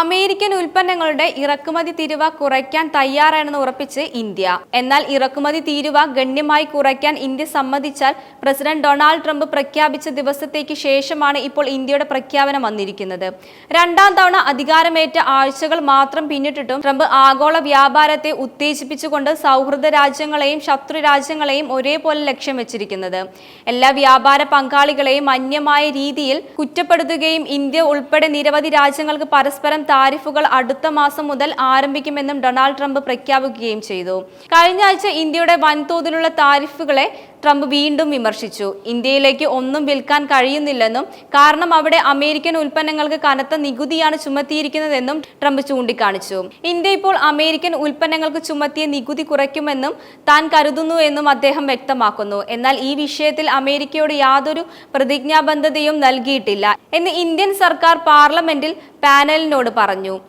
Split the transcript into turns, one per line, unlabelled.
American ഉൽപ്പന്നങ്ങളുടെ ഇറക്കുമതി തീരുവ കുറയ്ക്കാൻ തയ്യാറാണെന്ന് ഉറപ്പിച്ച് ഇന്ത്യ. എന്നാൽ ഇറക്കുമതി തീരുവ ഗണ്യമായി കുറയ്ക്കാൻ ഇന്ത്യ സമ്മതിച്ചാൽ പ്രസിഡന്റ് ഡൊണാൾഡ് ട്രംപ് പ്രഖ്യാപിച്ച ദിവസത്തേക്ക് ശേഷമാണ് ഇപ്പോൾ ഇന്ത്യയുടെ പ്രഖ്യാപനം വന്നിരിക്കുന്നത്. രണ്ടാം തവണ അധികാരമേറ്റ ആഴ്ചകൾ മാത്രം പിന്നിട്ടിട്ടും ട്രംപ് ആഗോള വ്യാപാരത്തെ ഉത്തേജിപ്പിച്ചുകൊണ്ട് സൗഹൃദ രാജ്യങ്ങളെയും ശത്രു രാജ്യങ്ങളെയും ഒരേപോലെ ലക്ഷ്യം വെച്ചിരിക്കുന്നത്. എല്ലാ വ്യാപാര പങ്കാളികളെയും അന്യമായ രീതിയിൽ കുറ്റപ്പെടുത്തുകയും ഇന്ത്യ ഉൾപ്പെടെ നിരവധി രാജ്യങ്ങൾക്ക് പരസ്പരം താരിഫുകൾ അടുത്ത മാസം മുതൽ ആരംഭിക്കുമെന്നും ഡൊണാൾഡ് ട്രംപ് പ്രഖ്യാപിക്കുകയും ചെയ്തു. കഴിഞ്ഞ ആഴ്ച ഇന്ത്യയുടെ വൻതോതിലുള്ള താരിഫുകളെ ട്രംപ് വീണ്ടും വിമർശിച്ചു. ഇന്ത്യയിലേക്ക് ഒന്നും വിൽക്കാൻ കഴിയുന്നില്ലെന്നും കാരണം അവിടെ അമേരിക്കൻ ഉൽപ്പന്നങ്ങൾക്ക് കനത്ത നികുതിയാണ് ചുമത്തിയിരിക്കുന്നതെന്നും ട്രംപ് ചൂണ്ടിക്കാണിച്ചു. ഇന്ത്യ ഇപ്പോൾ അമേരിക്കൻ ഉൽപ്പന്നങ്ങൾക്ക് ചുമത്തിയ നികുതി കുറയ്ക്കുമെന്നും താൻ കരുതുന്നു എന്നും അദ്ദേഹം വ്യക്തമാക്കുന്നു. എന്നാൽ ഈ വിഷയത്തിൽ അമേരിക്കയോട് യാതൊരു പ്രതിജ്ഞാബദ്ധതയും നൽകിയിട്ടില്ല. എന്ന് ഇന്ത്യൻ സർക്കാർ പാർലമെന്റിൽ പാനലിനോട് പറഞ്ഞു